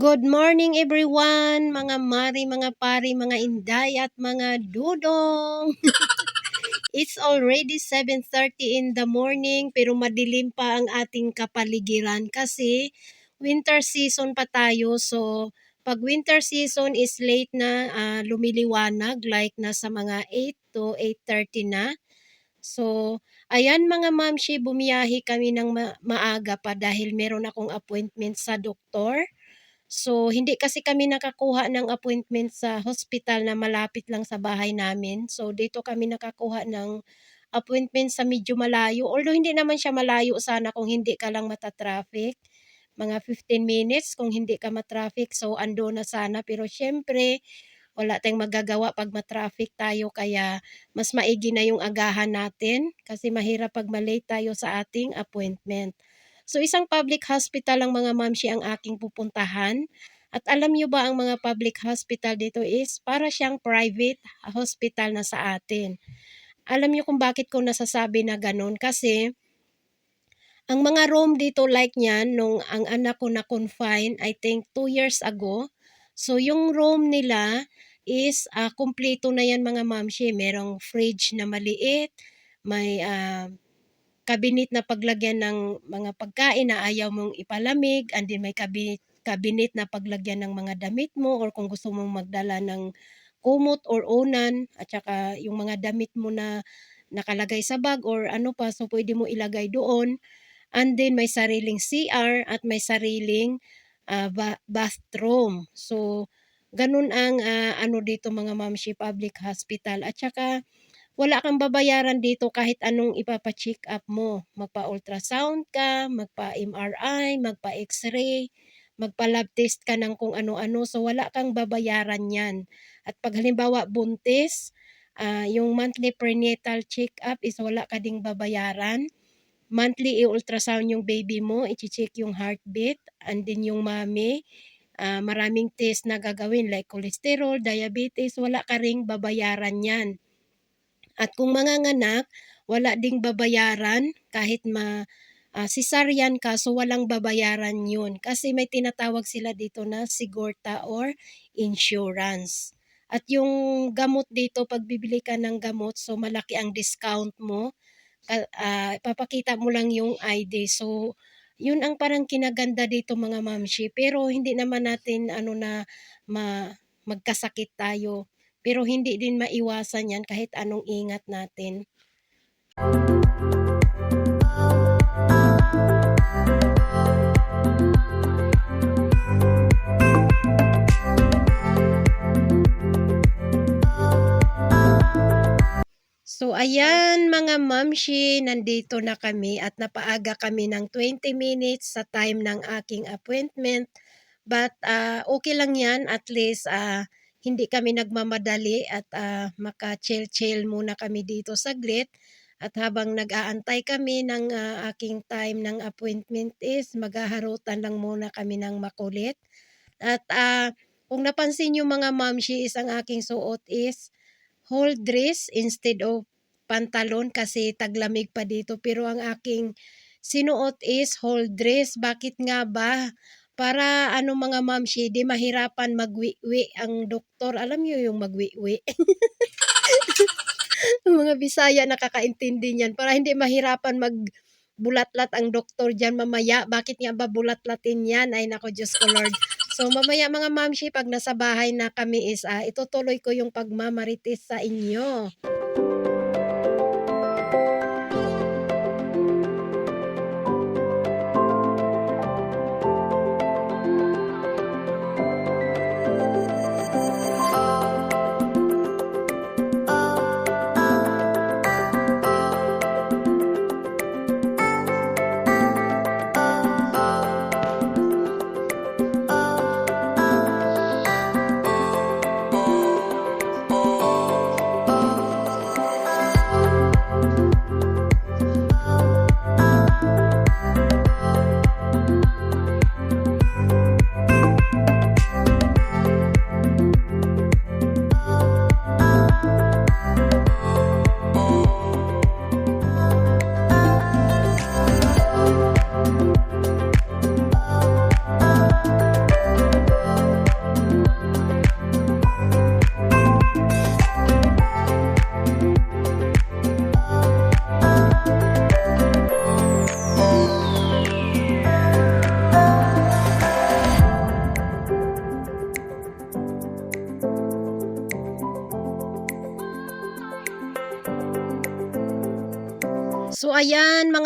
Good morning everyone, mga mari, mga pari, mga inday at mga dudong. It's already 7.30 in the morning pero madilim pa ang ating kapaligiran kasi winter season pa tayo. So pag winter season is late na uh, lumiliwanag like na sa mga 8 to 8.30 na. So ayan mga mamshi, bumiyahi kami ng ma- maaga pa dahil meron akong appointment sa doktor. So, hindi kasi kami nakakuha ng appointment sa hospital na malapit lang sa bahay namin. So, dito kami nakakuha ng appointment sa medyo malayo. Although hindi naman siya malayo sana kung hindi ka lang mata-traffic. Mga 15 minutes kung hindi ka matraffic. So, ando na sana. Pero syempre, wala tayong magagawa pag matraffic tayo. Kaya, mas maigi na yung agahan natin. Kasi mahirap pag malate tayo sa ating appointment. So isang public hospital ang mga mamshi ang aking pupuntahan. At alam nyo ba ang mga public hospital dito is para siyang private hospital na sa atin. Alam nyo kung bakit ko nasasabi na ganun? Kasi ang mga room dito like niyan, nung ang anak ko na confine, I think 2 years ago. So yung room nila is uh, kumpleto na yan mga mamshi. Merong fridge na maliit, may uh, cabinet na paglagyan ng mga pagkain na ayaw mong ipalamig and then may cabinet, cabinet na paglagyan ng mga damit mo or kung gusto mong magdala ng kumot or unan at saka yung mga damit mo na nakalagay sa bag or ano pa so pwede mo ilagay doon. And then may sariling CR at may sariling uh, ba- bathroom. So ganun ang uh, ano dito mga mamshi public hospital at saka wala kang babayaran dito kahit anong ipapa-check up mo. Magpa-ultrasound ka, magpa-MRI, magpa-x-ray, magpa-lab test ka ng kung ano-ano. So wala kang babayaran yan. At pag halimbawa buntis, uh, yung monthly prenatal check-up is wala ka ding babayaran. Monthly i-ultrasound yung baby mo, i-check yung heartbeat, and then yung mami, uh, maraming test na gagawin like cholesterol, diabetes, wala ka ring babayaran yan. At kung manganganak, wala ding babayaran kahit ma uh, cesarean ka, so walang babayaran yun. Kasi may tinatawag sila dito na sigorta or insurance. At yung gamot dito, pag bibili ka ng gamot, so malaki ang discount mo. Uh, papakita mo lang yung ID. So, yun ang parang kinaganda dito mga mamshi. Pero hindi naman natin ano na ma, magkasakit tayo. Pero hindi din maiwasan yan kahit anong ingat natin. So ayan mga mamshi, nandito na kami at napaaga kami ng 20 minutes sa time ng aking appointment. But uh, okay lang yan, at least uh, hindi kami nagmamadali at uh, maka-chill-chill muna kami dito saglit. At habang nag-aantay kami ng uh, aking time ng appointment is maghaharutan lang muna kami ng makulit. At uh, kung napansin nyo mga mamshi is ang aking suot is whole dress instead of pantalon kasi taglamig pa dito. Pero ang aking sinuot is whole dress. Bakit nga ba? Para ano mga mamshi, di mahirapan magwiwi ang doktor. Alam niyo yung magwiwi. mga Bisaya nakakaintindi niyan para hindi mahirapan mag bulatlat ang doktor diyan mamaya. Bakit nga ba bulatlatin yan? Ay nako Diyos ko Lord. So mamaya mga mamshi, pag nasa bahay na kami is, uh, itutuloy ko yung pagmamarites sa inyo.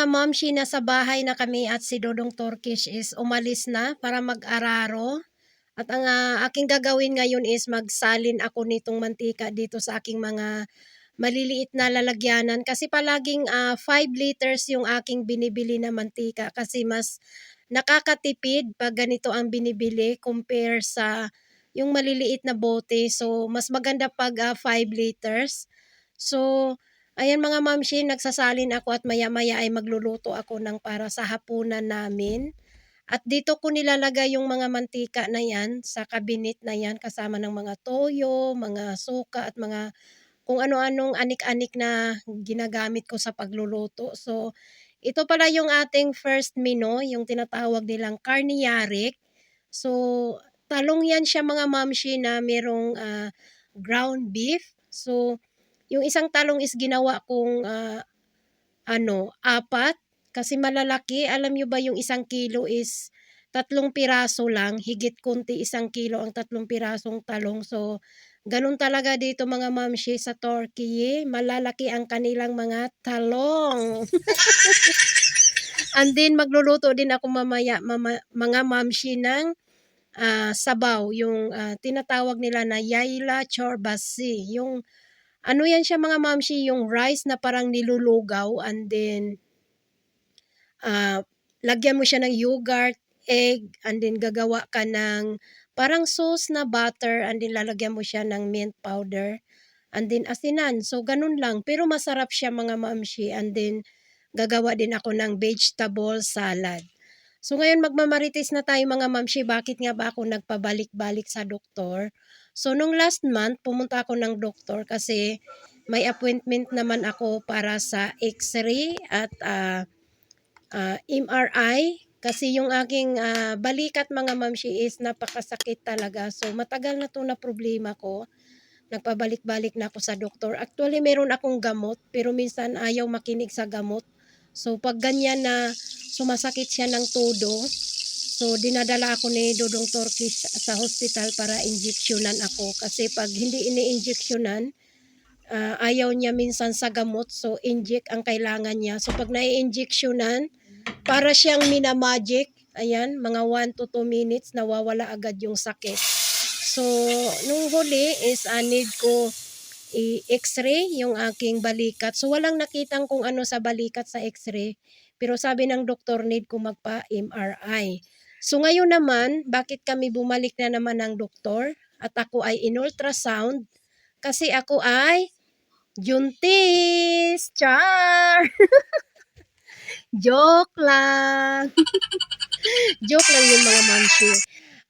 Mga momshi, nasa bahay na kami at si Dodong Turkish is umalis na para mag-araro. At ang ah, aking gagawin ngayon is magsalin ako nitong mantika dito sa aking mga maliliit na lalagyanan kasi palaging 5 liters yung aking binibili na mantika kasi mas nakakatipid pag ganito ang binibili compare sa yung maliliit na bote. So mas maganda pag 5 liters. So Ayan mga mamshi, nagsasalin ako at maya-maya ay magluluto ako ng para sa hapunan namin. At dito ko nilalagay yung mga mantika na yan sa kabinet na yan kasama ng mga toyo, mga suka at mga kung ano-anong anik-anik na ginagamit ko sa pagluluto. So, ito pala yung ating first menu, yung tinatawag nilang carniaric. So, talong yan siya mga mamshi na merong ah, ground beef. So, yung isang talong is ginawa kong ah, ano, apat kasi malalaki. Alam nyo ba yung isang kilo is tatlong piraso lang, higit konti isang kilo ang tatlong pirasong talong. So, ganun talaga dito mga mamshi sa Turkey. Malalaki ang kanilang mga talong. And then, magluluto din ako mamaya, mama, mga mamshi ng ah, sabaw. Yung ah, tinatawag nila na yayla chorbasi. Yung ano yan siya mga mamshi, yung rice na parang nilulugaw and then ah, lagyan mo siya ng yogurt, egg, and then gagawa ka ng parang sauce na butter and then lalagyan mo siya ng mint powder and then asinan. So, ganun lang. Pero masarap siya mga mamshi and then gagawa din ako ng vegetable salad. So, ngayon magmamarites na tayo mga mamshi. Bakit nga ba ako nagpabalik-balik sa doktor? So, nung last month, pumunta ako ng doktor kasi may appointment naman ako para sa x-ray at ah, ah, MRI. Kasi yung aking ah, balikat mga mamshi is napakasakit talaga. So, matagal na to na problema ko. Nagpabalik-balik na ako sa doktor. Actually, meron akong gamot, pero minsan ayaw makinig sa gamot. So, pag ganyan na sumasakit siya ng todo, so dinadala ako ni Dodong Turkish sa hospital para injeksyonan ako. Kasi pag hindi ini-injeksyonan, ah, ayaw niya minsan sa gamot, so inject ang kailangan niya. So, pag nai-injeksyonan, para siyang minamagic, ayan, mga 1 to 2 minutes, nawawala agad yung sakit. So, nung huli is uh, need ko i-x-ray yung aking balikat. So, walang nakitang kung ano sa balikat sa x-ray. Pero sabi ng doktor, need ko magpa-MRI. So, ngayon naman, bakit kami bumalik na naman ng doktor? At ako ay in-ultrasound. Kasi ako ay juntis. Char! Joke lang. Joke lang yung mga mamshi.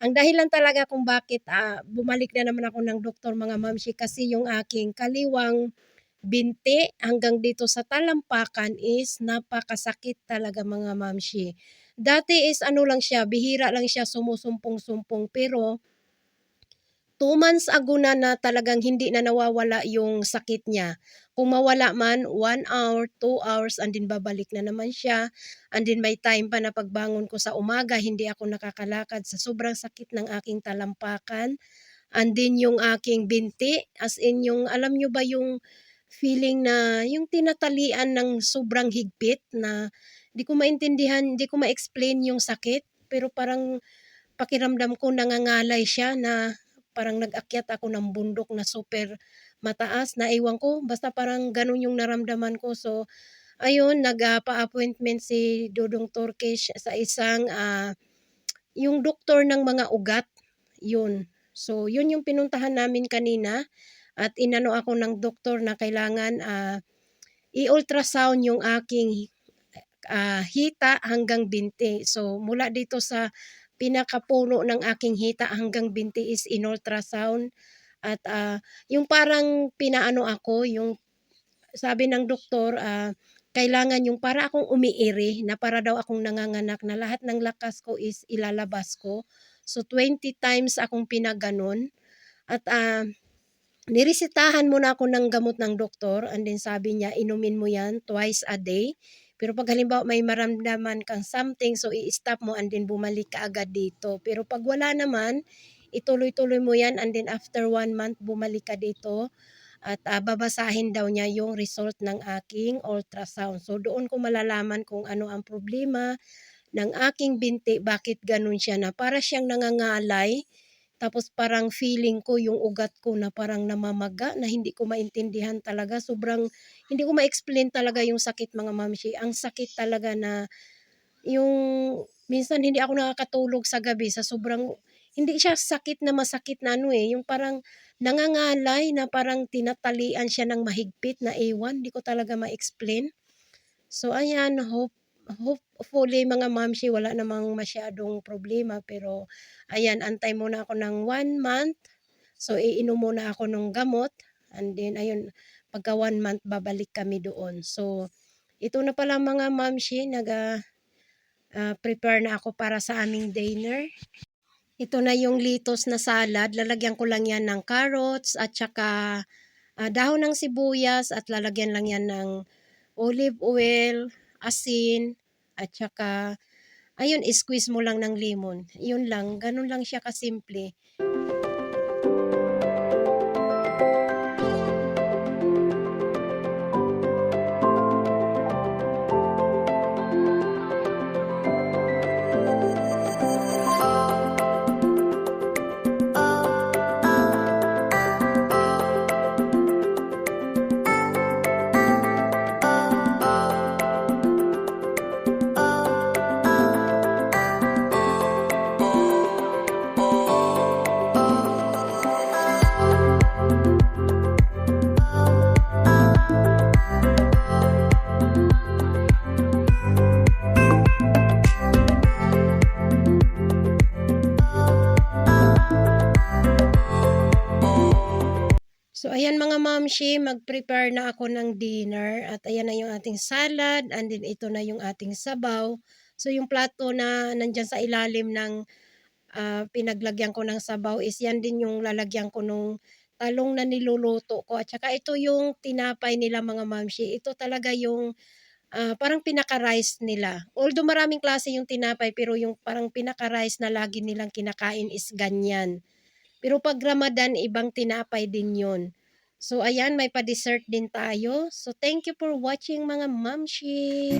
Ang dahilan talaga kung bakit ah, bumalik na naman ako ng doktor mga mamshi kasi yung aking kaliwang binti hanggang dito sa talampakan is napakasakit talaga mga mamshi. Dati is ano lang siya, bihira lang siya sumusumpong-sumpong pero two months ago na na talagang hindi na nawawala yung sakit niya. Kung mawala man, one hour, two hours, and then babalik na naman siya. And then may time pa na pagbangon ko sa umaga, hindi ako nakakalakad sa sobrang sakit ng aking talampakan. And then yung aking binti, as in yung, alam nyo ba yung feeling na, yung tinatalian ng sobrang higpit na di ko maintindihan, di ko ma-explain yung sakit. Pero parang pakiramdam ko nangangalay siya na parang nag-akyat ako ng bundok na super mataas na iwan ko. Basta parang ganun yung naramdaman ko. So, ayun, nagpa-appointment si Dodong Turkish sa isang ah, yung doktor ng mga ugat. Yun. So, yun yung pinuntahan namin kanina. At inano ako ng doktor na kailangan ah, i-ultrasound yung aking ah, hita hanggang binti. So, mula dito sa pinakapuno ng aking hita hanggang binti is in ultrasound. At ah, yung parang pinaano ako, yung sabi ng doktor, ah, kailangan yung para akong umiiri, na para daw akong nanganganak, na lahat ng lakas ko is ilalabas ko. So 20 times akong pinaganon. At ah, niresetahan muna ako ng gamot ng doktor and then sabi niya, inumin mo yan twice a day. Pero pag halimbawa may maramdaman kang something, so i-stop mo and then bumalik ka agad dito. Pero pag wala naman, ituloy-tuloy mo yan and then after one month, bumalik ka dito. at ah, babasahin daw niya yung result ng aking ultrasound. So doon ko malalaman kung ano ang problema ng aking binti, bakit ganun siya na para siyang nangangalay. Tapos parang feeling ko yung ugat ko na parang namamaga na hindi ko maintindihan talaga. Sobrang hindi ko ma-explain talaga yung sakit mga mamshi. Ang sakit talaga na yung minsan hindi ako nakakatulog sa gabi sa sobrang hindi siya sakit na masakit na ano eh, yung parang nangangalay na parang tinatalian siya ng mahigpit na ewan, hindi ko talaga ma-explain. So ayan, hope hopefully mga mamshi wala namang masyadong problema pero ayan, antay muna ako ng one month. So iinom muna ako ng gamot and then ayun, pagka one month babalik kami doon. So ito na pala mga mamshi, nag ah, ah, prepare na ako para sa aming dinner. Ito na yung litos na salad. Lalagyan ko lang yan ng carrots at saka ah, dahon ng sibuyas at lalagyan lang yan ng olive oil, asin, at saka ayun, squeeze mo lang ng lemon. Yun lang, ganun lang siya kasimple. Ayan mga mamshi, mag-prepare na ako ng dinner at ayan na yung ating salad and then ito na yung ating sabaw. So yung plato na nandyan sa ilalim ng ah, pinaglagyan ko ng sabaw is yan din yung lalagyan ko nung talong na niluluto ko. At saka ito yung tinapay nila mga mamshi. Ito talaga yung ah, parang pinaka-rice nila. Although maraming klase yung tinapay pero yung parang pinaka-rice na lagi nilang kinakain is ganyan. Pero pag Ramadan, ibang tinapay din yun. So, ayan, may pa-dessert din tayo. So, thank you for watching mga mamshi.